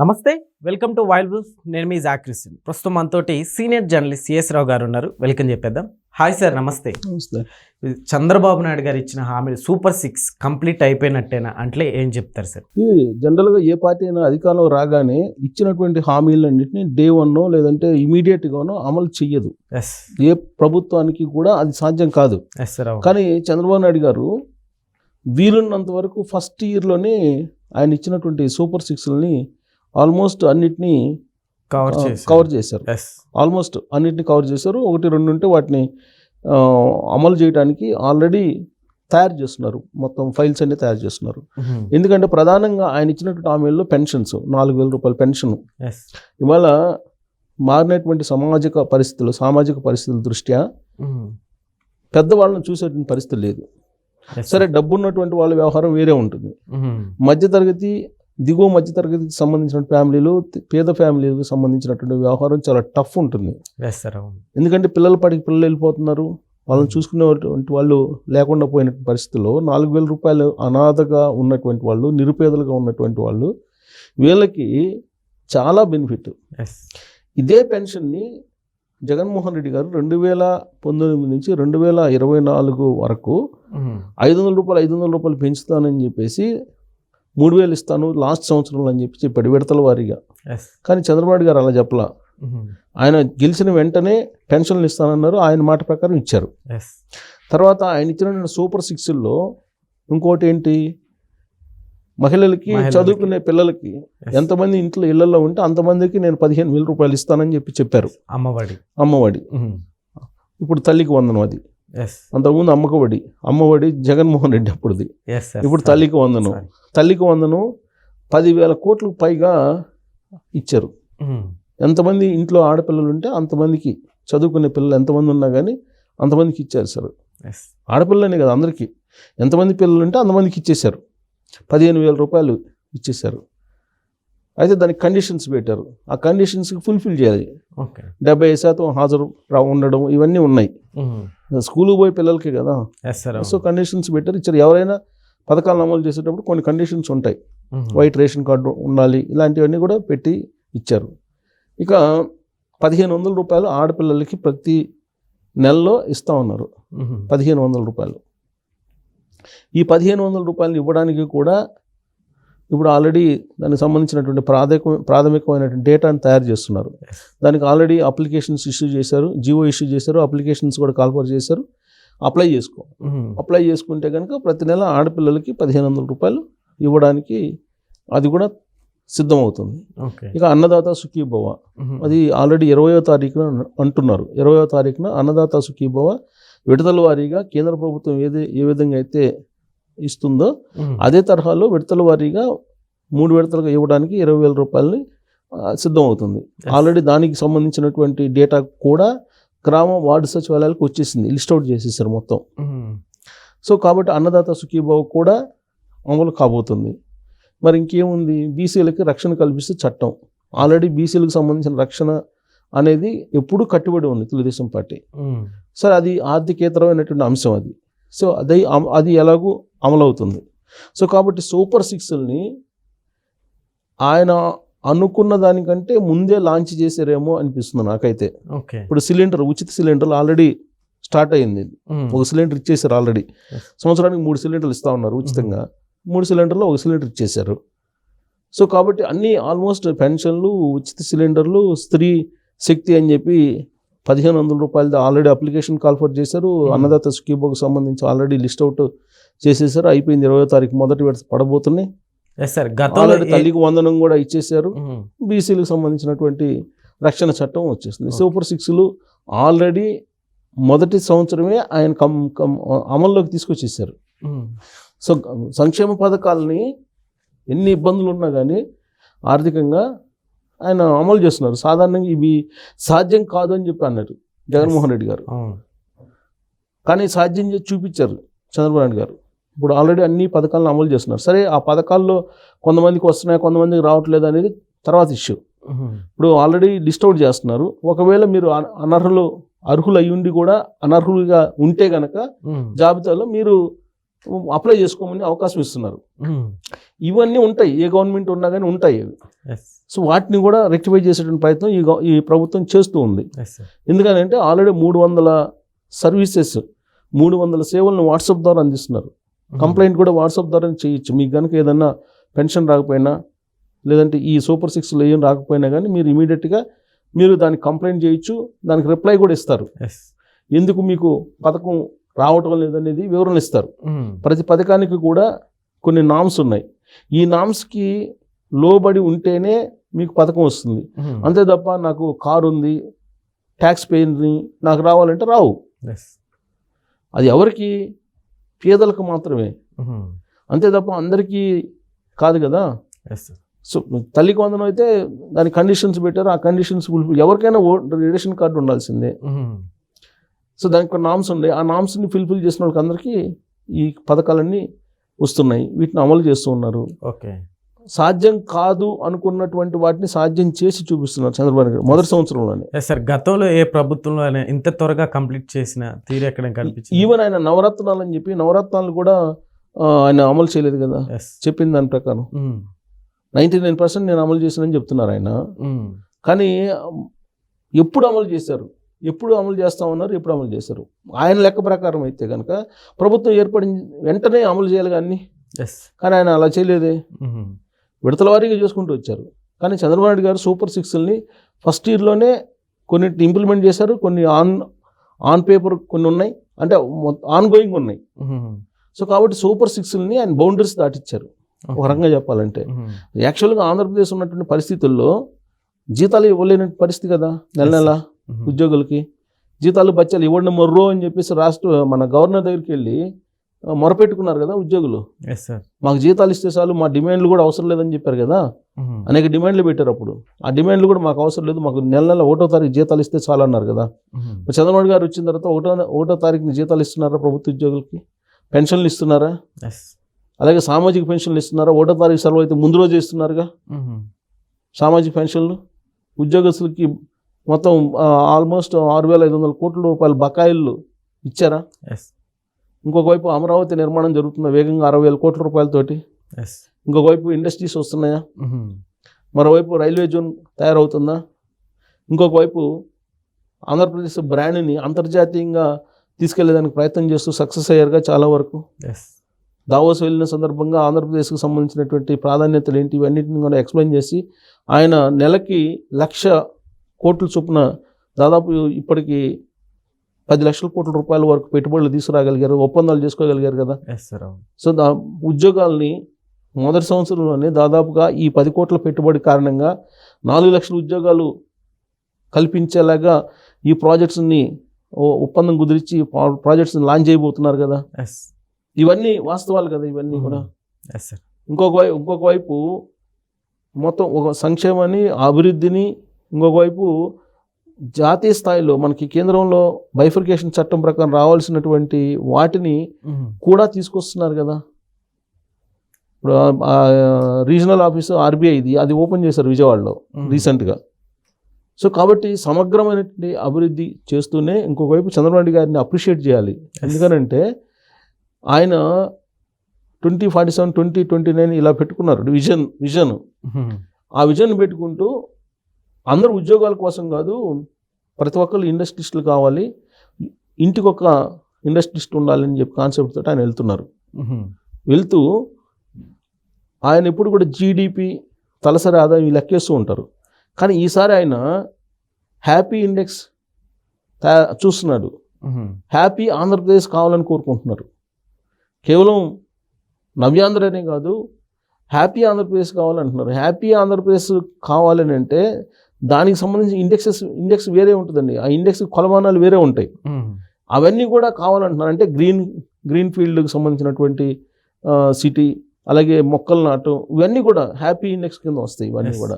నమస్తే welcome to wild bulls నేను మీ జాక్రిస్టిన్ ప్రస్తుతం మనతోటి సీనియర్ జర్నలిస్ట్ సిఎస్ రావు గారు ఉన్నారు. వెల్కమ్ చెప్పేద్దాం. హాయ్ సార్ నమస్తే. నమస్తే. చంద్రబాబు నాయుడు గారు ఇచ్చిన హామీలు సూపర్ సిక్స్ కంప్లీట్ అయిపోయినట్టేనా? అంటే ఏం చెప్తారు సార్? జనరల్గా ఏ పార్టీ అయినా అధికారంలో రాగానే ఇచ్చినటువంటి హామీలన్నింటినీ డే వన్నో లేదంటే ఇమీడియట్గానో అమలు చెయ్యదు. ఎస్. ఏ ప్రభుత్వానికి కూడా అది సాధ్యం కాదు. ఎస్ సార్ అవును. కానీ చంద్రబాబు నాయుడు గారు వీలున్నంత వరకు ఫస్ట్ ఇయర్లోనే ఆయన ఇచ్చినటువంటి సూపర్ సిక్స్ని ఆల్మోస్ట్ అన్నిటినీ కవర్ కవర్ చేశారు. ఆల్మోస్ట్ అన్నిటిని కవర్ చేశారు. ఒకటి రెండు ఉంటే వాటిని అమలు చేయడానికి ఆల్రెడీ తయారు చేస్తున్నారు. మొత్తం ఫైల్స్ అన్ని తయారు చేస్తున్నారు. ఎందుకంటే ప్రధానంగా ఆయన ఇచ్చినటువంటి హామీల్లో పెన్షన్స్ నాలుగు వేల రూపాయల పెన్షన్. ఇవాళ మారినటువంటి సామాజిక పరిస్థితులు సామాజిక పరిస్థితుల దృష్ట్యా పెద్దవాళ్ళని చూసేటువంటి పరిస్థితి లేదు. సరే డబ్బు ఉన్నటువంటి వాళ్ళ వ్యవహారం వేరే ఉంటుంది. మధ్యతరగతి దిగువ మధ్యతరగతికి సంబంధించిన ఫ్యామిలీలు పేద ఫ్యామిలీలకు సంబంధించినటువంటి వ్యవహారం చాలా టఫ్ ఉంటుంది. ఎందుకంటే పిల్లల పాటికి పిల్లలు వెళ్ళిపోతున్నారు. వాళ్ళని చూసుకునేటువంటి వాళ్ళు లేకుండా పోయిన పరిస్థితుల్లో నాలుగు వేల రూపాయలు అనాథగా ఉన్నటువంటి వాళ్ళు నిరుపేదలుగా ఉన్నటువంటి వాళ్ళు వీళ్ళకి చాలా బెనిఫిట్ ఇదే పెన్షన్ని జగన్మోహన్ రెడ్డి గారు రెండు వేల పంతొమ్మిది నుంచి రెండు వేల ఇరవై నాలుగు వరకు ఐదు వందల రూపాయలు ఐదు వందల రూపాయలు పెంచుతానని చెప్పేసి మూడు వేలు ఇస్తాను లాస్ట్ సంవత్సరంలో అని చెప్పి చెప్పాడు విడతల వారీగా కానీ చంద్రబాబు గారు అలా చెప్పలా. ఆయన గెలిచిన వెంటనే పెన్షన్లు ఇస్తానన్నారు ఆయన మాట ప్రకారం ఇచ్చారు. తర్వాత ఆయన ఇచ్చిన సూపర్ సిక్స్లో ఇంకోటి ఏంటి? మహిళలకి. చదువుకునే పిల్లలకి ఎంతమంది ఇంట్లో ఇళ్ళలో ఉంటే అంతమందికి నేను పదిహేను వేల రూపాయలు ఇస్తానని చెప్పి చెప్పారు. అమ్మఒడి. అమ్మఒడి. ఇప్పుడు తల్లికి వందనం అది. అంతకుముందు అమ్మకఒడి అమ్మఒడి జగన్మోహన్ రెడ్డి అప్పుడుది. ఇప్పుడు తల్లికి వందనం. తల్లికి వందనం పదివేల కోట్లకు పైగా ఇచ్చారు. ఎంతమంది ఇంట్లో ఆడపిల్లలు ఉంటే అంతమందికి చదువుకునే పిల్లలు ఎంతమంది ఉన్నా కానీ అంతమందికి ఇచ్చారు సార్. ఆడపిల్లనే కదా అందరికీ. ఎంతమంది పిల్లలు ఉంటే అంతమందికి ఇచ్చేశారు. పదిహేను వేల రూపాయలు ఇచ్చేశారు. అయితే దానికి కండిషన్స్ పెట్టారు. ఆ కండిషన్స్కి ఫుల్ఫిల్ చేయాలి. డెబ్బై శాతం హాజరు ఉండడం ఇవన్నీ ఉన్నాయి. స్కూల్కి పోయే పిల్లలకి కదా. సో కండిషన్స్ పెట్టారు ఇచ్చారు. ఎవరైనా పథకాలను అమలు చేసేటప్పుడు కొన్ని కండిషన్స్ ఉంటాయి. వైట్ రేషన్ కార్డు ఉండాలి ఇలాంటివన్నీ కూడా పెట్టి ఇచ్చారు. ఇక పదిహేను వందల రూపాయలు ఆడపిల్లలకి ప్రతి నెలలో ఇస్తా ఉన్నారు. పదిహేను వందల రూపాయలు. ఈ పదిహేను వందల రూపాయలు ఇవ్వడానికి కూడా ఇప్పుడు ఆల్రెడీ దానికి సంబంధించినటువంటి ప్రాథమిక ప్రాథమికమైనటువంటి డేటాను తయారు చేస్తున్నారు. దానికి ఆల్రెడీ అప్లికేషన్స్ ఇష్యూ చేశారు జియో ఇష్యూ చేశారు అప్లికేషన్స్ కూడా కాల్ఫర్ చేశారు. అప్లై చేసుకో. అప్లై చేసుకుంటే కనుక ప్రతి నెల ఆడపిల్లలకి పదిహేను వందల రూపాయలు ఇవ్వడానికి అది కూడా సిద్ధమవుతుంది. ఇక అన్నదాత సుఖీభవ అది ఆల్రెడీ ఇరవయో తారీఖున అంటున్నారు. ఇరవయో తారీఖున అన్నదాత సుఖీభవ విడతల వారీగా కేంద్ర ప్రభుత్వం ఏది ఏ విధంగా అయితే ఇస్తుందో అదే తరహాలో విడతల వారీగా మూడు విడతలుగా ఇవ్వడానికి ఇరవై వేల రూపాయలని ఆ, సిద్ధమవుతుంది. ఆల్రెడీ దానికి సంబంధించినటువంటి డేటా కూడా గ్రామ వార్డు సచివాలయాలకు వచ్చేసింది. లిస్ట్ అవుట్ చేసేసారు మొత్తం. సో కాబట్టి అన్నదాత సుఖీభావ కూడా అమలు కాబోతుంది. మరి ఇంకేముంది? బీసీలకి రక్షణ కల్పిస్తే చట్టం. ఆల్రెడీ బీసీలకు సంబంధించిన రక్షణ అనేది ఎప్పుడూ కట్టుబడి ఉంది తెలుగుదేశం పార్టీ. సరే అది ఆర్థికేతరమైనటువంటి అంశం అది. సో అది అది ఎలాగూ అమలవుతుంది. సో కాబట్టి సూపర్ సిక్స్ని ఆయన అనుకున్న దానికంటే ముందే లాంచ్ చేశారేమో అనిపిస్తుంది నాకైతే. ఓకే. ఇప్పుడు సిలిండర్ ఉచిత సిలిండర్ ఆల్రెడీ స్టార్ట్ అయింది. ఒక సిలిండర్ ఇచ్చేసారు ఆల్రెడీ. సంవత్సరానికి మూడు సిలిండర్లు ఇస్తా ఉన్నారు ఉచితంగా. మూడు సిలిండర్లో ఒక సిలిండర్ ఇచ్చేశారు. సో కాబట్టి అన్ని ఆల్మోస్ట్ పెన్షన్లు ఉచిత సిలిండర్లు స్త్రీ శక్తి అని చెప్పి పదిహేను వందల రూపాయలది ఆల్రెడీ అప్లికేషన్ కాల్ఫర్ చేశారు Hmm. అన్నదాత స్కీమ్కి సంబంధించి ఆల్రెడీ లిస్ట్ అవుట్ చేసేసారు అయిపోయింది ఇరవై తారీఖు మొదటి విడత పడబోతున్నాయి ఆల్రెడీ తల్లికి వందనం కూడా ఇచ్చేసారు మ్మ్. బీసీలకు సంబంధించినటువంటి రక్షణ చట్టం వచ్చేసింది. సూపర్ సిక్స్లు ఆల్రెడీ మొదటి సంవత్సరమే ఆయన కం కం అమల్లోకి తీసుకొచ్చేసారు మ్మ్. సో సంక్షేమ పథకాలని ఎన్ని ఇబ్బందులు ఉన్నా కానీ ఆర్థికంగా ఆయన అమలు చేస్తున్నారు. సాధారణంగా ఇవి సాధ్యం కాదు అని చెప్పి అన్నారు జగన్మోహన్ రెడ్డి గారు. కానీ సాధ్యం చేసి చూపించారు చంద్రబాబు నాయుడు గారు. ఇప్పుడు ఆల్రెడీ అన్ని పథకాలను అమలు చేస్తున్నారు. సరే ఆ పథకాల్లో కొంతమందికి వస్తున్నాయి కొంతమందికి రావట్లేదు అనేది తర్వాత ఇష్యూ. ఇప్పుడు ఆల్రెడీ లిస్ట్ అవుట్ చేస్తున్నారు. ఒకవేళ మీరు అన- అనర్హులు అర్హులు అయి ఉండి కూడా అనర్హులుగా ఉంటే గనక. జాబితాలో మీరు అప్లై చేసుకోమని అవకాశం ఇస్తున్నారు. ఇవన్నీ ఉంటాయి. ఏ గవర్నమెంట్ ఉన్నా కానీ ఉంటాయి అవి. సో వాటిని కూడా రెక్టిఫై చేసేటువంటి ప్రయత్నం ఈ ఈ ప్రభుత్వం చేస్తూ ఉంది. ఎందుకంటే ఆల్రెడీ మూడు వందల సర్వీసెస్ మూడు వందల సేవలను వాట్సాప్ ద్వారా అందిస్తున్నారు. కంప్లైంట్ కూడా వాట్సాప్ ద్వారా చేయొచ్చు. మీకు కనుక ఏదన్నా పెన్షన్ రాకపోయినా లేదంటే ఈ సూపర్ సిక్స్లో ఏం రాకపోయినా కానీ మీరు ఇమీడియట్గా మీరు దానికి కంప్లైంట్ చేయొచ్చు. దానికి రిప్లై కూడా ఇస్తారు. ఎందుకు మీకు పథకం రావటం లేదనేది వివరణ ఇస్తారు. ప్రతి పథకానికి కూడా కొన్ని నామ్స్ ఉన్నాయి. ఈ నామ్స్కి లోబడి ఉంటేనే మీకు పథకం వస్తుంది. అంతే తప్ప నాకు కారు ఉంది ట్యాక్స్ పేని నాకు రావాలంటే రావు. అది ఎవరికి? పేదలకు మాత్రమే. అంతే తప్ప అందరికీ కాదు కదా? సో తల్లికి వందనం అయితే దాని కండిషన్స్ పెట్టారు ఆ కండిషన్స్ ఎవరికైనా రేషన్ కార్డు ఉండాల్సిందే. సో దానికి నామ్స్ ఉన్నాయి ఆ నామ్స్ని ఫిల్ఫిల్ చేసిన వాళ్ళకి అందరికీ ఈ పథకాలన్నీ వస్తున్నాయి. వీటిని అమలు చేస్తూ ఉన్నారు. ఓకే. సాధ్యం కాదు అనుకున్నటువంటి వాటిని సాధ్యం చేసి చూపిస్తున్నారు చంద్రబాబు నాయుడు గారు మొదటి సంవత్సరంలోనే. సార్ గతంలో ఏ ప్రభుత్వంలో అయినా ఇంత త్వరగా కంప్లీట్ చేసిన తీరు ఎక్కడ కనిపించింది? ఈవెన్ ఆయన నవరత్నాలు అని చెప్పి నవరత్నాలు కూడా ఆయన అమలు చేయలేదు కదా. ఎస్ చెప్పిన దాని ప్రకారం. నైంటీ నైన్ పర్సెంట్ నేను అమలు చేశానని చెప్తున్నారు ఆయన. కానీ ఉమ్, ఎప్పుడు అమలు చేశారు? ఎప్పుడు అమలు చేస్తా ఉన్నారు ఎప్పుడు అమలు చేశారు. ఆయన లెక్క ప్రకారం అయితే కనుక ప్రభుత్వం ఏర్పడిన వెంటనే అమలు చేయాలి కానీ ఎస్ కానీ ఆయన అలా చేయలేదే. విడతల వారీగా చేసుకుంటూ వచ్చారు. కానీ చంద్రబాబు నాయుడు గారు సూపర్ సిక్స్ని ఫస్ట్ ఇయర్లోనే కొన్నిటిని ఇంప్లిమెంట్ చేశారు కొన్ని ఆన్ ఆన్ పేపర్ కొన్ని ఉన్నాయి. అంటే ఆన్ గోయింగ్ ఉన్నాయి. సో కాబట్టి సూపర్ సిక్స్ని ఆయన బౌండరీస్ దాటిచ్చారు. ఒక రకంగా చెప్పాలంటే. యాక్చువల్గా ఆంధ్రప్రదేశ్ ఉన్నటువంటి పరిస్థితుల్లో జీతాలు ఇవ్వలేని పరిస్థితి కదా నెల నెల. ఉద్యోగులకి జీతాలు బచ్చాలు ఇవ్వండి మొర్రో అని చెప్పేసి రాష్ట్ర మన గవర్నర్ దగ్గరికి వెళ్ళి మొరపెట్టుకున్నారు కదా ఉద్యోగులు. మాకు జీతాలు ఇస్తే చాలు మా డిమాండ్లు కూడా అవసరం లేదని చెప్పారు కదా. అనేక డిమాండ్లు పెట్టారు అప్పుడు. ఆ డిమాండ్లు కూడా మాకు అవసరం లేదు మాకు నెల నెల ఒకటో తారీఖు జీతాలు ఇస్తే చాలు అన్నారు కదా. చంద్రబాబు గారు వచ్చిన తర్వాత ఒకటో ఒకటో తారీఖుని జీతాలు ఇస్తున్నారా ప్రభుత్వ ఉద్యోగులకి? పెన్షన్లు ఇస్తున్నారా? అలాగే సామాజిక పెన్షన్లు ఇస్తున్నారా? ఒకటో తారీఖు సెలవు అయితే ముందు రోజు ఇస్తున్నారుగా? సామాజిక పెన్షన్లు? ఉద్యోగస్తులకి మొత్తం ఆల్మోస్ట్ ఆరు వేల ఐదు వందల కోట్ల రూపాయల బకాయిలు ఇచ్చారా? ఎస్ ఇంకొక వైపు అమరావతి నిర్మాణం జరుగుతున్న వేగంగా అరవై వేల కోట్ల రూపాయలతోటి ఇంకొక వైపు ఇండస్ట్రీస్ వస్తున్నాయా? మరోవైపు రైల్వే జోన్ తయారవుతుందా? ఇంకొక వైపు ఆంధ్రప్రదేశ్ బ్రాండ్ని అంతర్జాతీయంగా తీసుకెళ్ళేదానికి ప్రయత్నం చేస్తూ సక్సెస్ అయ్యారుగా చాలా వరకు. ఎస్ దావోస్ వెళ్ళిన సందర్భంగా ఆంధ్రప్రదేశ్కి సంబంధించినటువంటి ప్రాధాన్యతలు ఏంటి? ఇవన్నిటిని కూడా ఎక్స్ప్లెయిన్ చేసి ఆయన నెలకి లక్ష కోట్ల చొప్పున దాదాపు ఇప్పటికి పది లక్షల కోట్ల రూపాయల వరకు పెట్టుబడులు తీసుకురాగలిగారు ఒప్పందాలు చేసుకోగలిగారు కదా. సో దా ఉద్యోగాల్ని మొదటి సంవత్సరంలోనే దాదాపుగా ఈ పది కోట్ల పెట్టుబడి కారణంగా నాలుగు లక్షల ఉద్యోగాలు కల్పించేలాగా ఈ ప్రాజెక్ట్స్ని ఒప్పందం కుదిరించి ప్రాజెక్ట్స్ని లాంచ్ చేయబోతున్నారు కదా. ఇవన్నీ వాస్తవాలు కదా ఇవన్నీ కూడా. ఎస్ సార్ ఇంకొక వైపు ఇంకొక వైపు మొత్తం ఒక సంక్షేమాన్ని అభివృద్ధిని ఇంకొక వైపు జాతీయ స్థాయిలో మనకి కేంద్రంలో బైఫర్కేషన్ చట్టం ప్రకారం రావాల్సినటువంటి వాటిని కూడా తీసుకొస్తున్నారు కదా. ఇప్పుడు రీజనల్ ఆఫీస్ ఆర్బీఐది అది ఓపెన్ చేశారు విజయవాడలో రీసెంట్గా సో కాబట్టి సమగ్రమైనటువంటి అభివృద్ధి చేస్తూనే ఇంకొక వైపు చంద్రబాబు గారిని అప్రిషియేట్ చేయాలి. ఎందుకనంటే ఆయన twenty forty seven twenty twenty nine ఇలా పెట్టుకున్నారు. Vision vision. ఆ విజన్ పెట్టుకుంటూ అందరూ ఉద్యోగాల కోసం కాదు ప్రతి ఒక్కరు ఇండస్ట్రిస్టులు కావాలి. ఇంటికి ఒక ఇండస్ట్రిస్ట్ ఉండాలని చెప్పి కాన్సెప్ట్ తోటి ఆయన వెళ్తున్నారు. వెళ్తూ ఆయన ఎప్పుడు కూడా జీడిపి తలసరి ఆదాయం లెక్కేస్తూ ఉంటారు. కానీ ఈసారి ఆయన హ్యాపీ ఇండెక్స్ చూస్తున్నాడు. హ్యాపీ ఆంధ్రప్రదేశ్ కావాలని కోరుకుంటున్నారు. కేవలం నవ్యాంధ్ర అనే కాదు హ్యాపీ ఆంధ్రప్రదేశ్ కావాలంటున్నారు. హ్యాపీ ఆంధ్రప్రదేశ్ కావాలని అంటే దానికి సంబంధించి ఇండెక్సెస్ ఇండెక్స్ వేరే ఉంటుందండి. ఆ ఇండెక్స్ కొలమానాలు వేరే ఉంటాయి. అవన్నీ కూడా కావాలంటున్నారు అంటే గ్రీన్ గ్రీన్ ఫీల్డ్కి సంబంధించినటువంటి సిటీ అలాగే మొక్కలు నాటం ఇవన్నీ కూడా హ్యాపీ ఇండెక్స్ కింద వస్తాయి ఇవన్నీ. కూడా.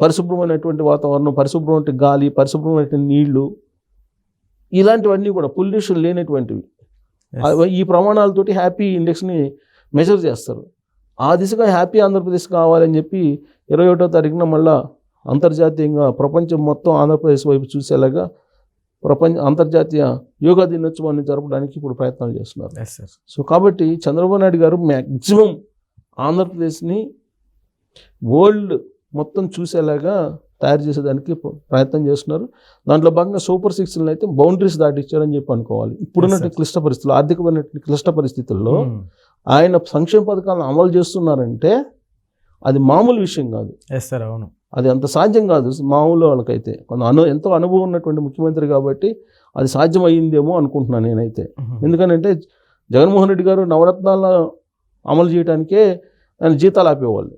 పరిశుభ్రమైనటువంటి వాతావరణం పరిశుభ్రమైన గాలి పరిశుభ్రమైనటువంటి నీళ్ళు ఇలాంటివన్నీ కూడా పొల్యూషన్ లేనటువంటివి. ఈ ప్రమాణాలతోటి హ్యాపీ ఇండెక్స్ని మెజర్ చేస్తారు. ఆ దిశగా హ్యాపీ ఆంధ్రప్రదేశ్ కావాలని చెప్పి ఇరవై ఒకటో తారీఖున మళ్ళా అంతర్జాతీయంగా ప్రపంచం మొత్తం ఆంధ్రప్రదేశ్ వైపు చూసేలాగా ప్రపంచ అంతర్జాతీయ యోగా దినోత్సవాన్ని జరపడానికి ఇప్పుడు ప్రయత్నాలు చేస్తున్నారు. ఎస్ సార్ సో కాబట్టి చంద్రబాబు నాయుడు గారు మ్యాక్సిమం ఆంధ్రప్రదేశ్ని వరల్డ్ మొత్తం చూసేలాగా తయారు చేసేదానికి ప్ర- ప్రయత్నం చేస్తున్నారు. దాంట్లో భాగంగా సూపర్ సిక్స్ని అయితే బౌండరీస్ దాటిచ్చారని చెప్పి అనుకోవాలి. ఇప్పుడున్నటువంటి. క్లిష్ట పరిస్థితులు ఆర్థికమైనటువంటి క్లిష్ట పరిస్థితుల్లో Hmm. ఆయన సంక్షేమ పథకాలను అమలు చేస్తున్నారంటే అది మామూలు విషయం కాదు. ఎస్ సార్ అవును. అది అంత సాధ్యం కాదు. మామూలు వాళ్ళకైతే. కొంత అను ఎంతో అనుభవం ఉన్నటువంటి ముఖ్యమంత్రి కాబట్టి అది సాధ్యం అయ్యిందేమో అనుకుంటున్నాను నేనైతే. ఎందుకనంటే జగన్మోహన్ రెడ్డి గారు నవరత్నాల అమలు చేయడానికే ఆయన జీతాలు ఆపేవాళ్ళు.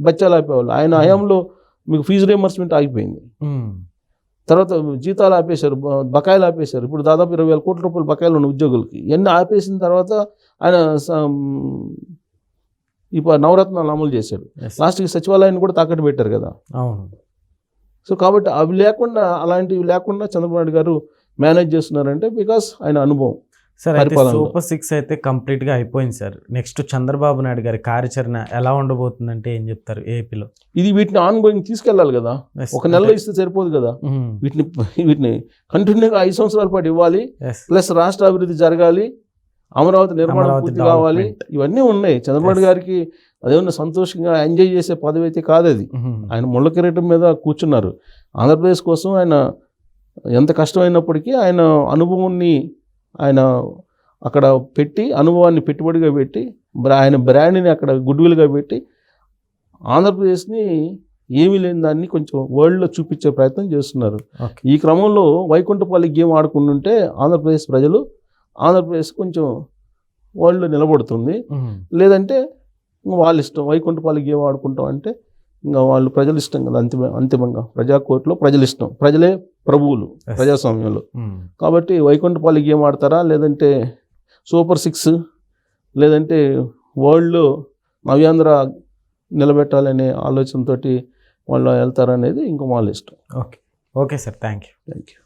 బచ్చాలు ఆపేవాళ్ళు. ఆయన హయాంలో మీకు ఫీజు రియంబర్స్మెంట్ ఆగిపోయింది. తర్వాత జీతాలు ఆపేశారు బకాయిలు ఆపేశారు. ఇప్పుడు దాదాపు ఇరవై వేల కోట్ల రూపాయలు బకాయిలు ఉన్న ఉద్యోగులకి. ఇవన్నీ ఆపేసిన తర్వాత ఆయన ఇప్పుడు నవరత్నాలు అమలు చేశాడు. ఎస్ లాస్ట్కి సచివాలయాన్ని కూడా తాకట్టు పెట్టారు కదా. అవును. సో కాబట్టి అవి లేకుండా అలాంటివి లేకుండా చంద్రబాబు నాయుడు గారు మేనేజ్ చేస్తున్నారంటే బికాస్ ఆయన అనుభవం సార్. సూపర్ సిక్స్ అయితే కంప్లీట్గా అయిపోయింది సార్. నెక్స్ట్ చంద్రబాబు నాయుడు గారి కార్యాచరణ ఎలా ఉండబోతుందంటే ఏం చెప్తారు ఏపీలో? ఇది వీటిని ఆన్ గోయింగ్ తీసుకెళ్ళాలి కదా. ఒక నెలలో ఇస్తే సరిపోదు కదా. వీటిని వీటిని కంటిన్యూగా ఐదు సంవత్సరాల పాటు ఇవ్వాలి. ప్లస్ రాష్ట్ర అభివృద్ధి జరగాలి. అమరావతి నిర్మాణం పూర్తి కావాలి. ఇవన్నీ ఉన్నాయి. చంద్రబాబు. గారికి అదేమన్నా సంతోషంగా ఎంజాయ్ చేసే పదవి అయితే కాదు అది. ఆయన ముళ్ళ కిరీటం మీద కూర్చున్నారు. ఆంధ్రప్రదేశ్ కోసం ఆయన ఎంత కష్టమైనప్పటికీ ఆయన అనుభవాన్ని ఆయన అక్కడ పెట్టి అనుభవాన్ని పెట్టుబడిగా పెట్టి ఆయన బ్రాండ్ని అక్కడ గుడ్విల్గా పెట్టి ఆంధ్రప్రదేశ్ని ఏమీ లేని దాన్ని కొంచెం వరల్డ్లో చూపించే ప్రయత్నం చేస్తున్నారు. ఈ క్రమంలో వైకుంఠపల్లి గేమ్ ఆడుకుంటుంటే ఆంధ్రప్రదేశ్ ప్రజలు ఆంధ్రప్రదేశ్ కొంచెం వరల్డ్లో నిలబడుతుంది. లేదంటే వాళ్ళ ఇష్టం వైకుంఠపాలి గేమ్ ఆడుకుంటాం అంటే ఇంకా వాళ్ళు ప్రజలు ఇష్టం కదా అంతిమ అంతిమంగా. ప్రజా కోర్టులో ప్రజలు ఇష్టం. ప్రజలే ప్రభువులు ప్రజాస్వామ్యంలో. కాబట్టి వైకుంఠపాలి గేమ్ ఆడతారా? లేదంటే సూపర్ సిక్స్? లేదంటే వరల్డ్లో నవ్యాంధ్ర నిలబెట్టాలనే ఆలోచనతోటి వాళ్ళు వెళ్తారనేది ఇంకో వాళ్ళ ఇష్టం. Okay. Okay sir. Thank you thank you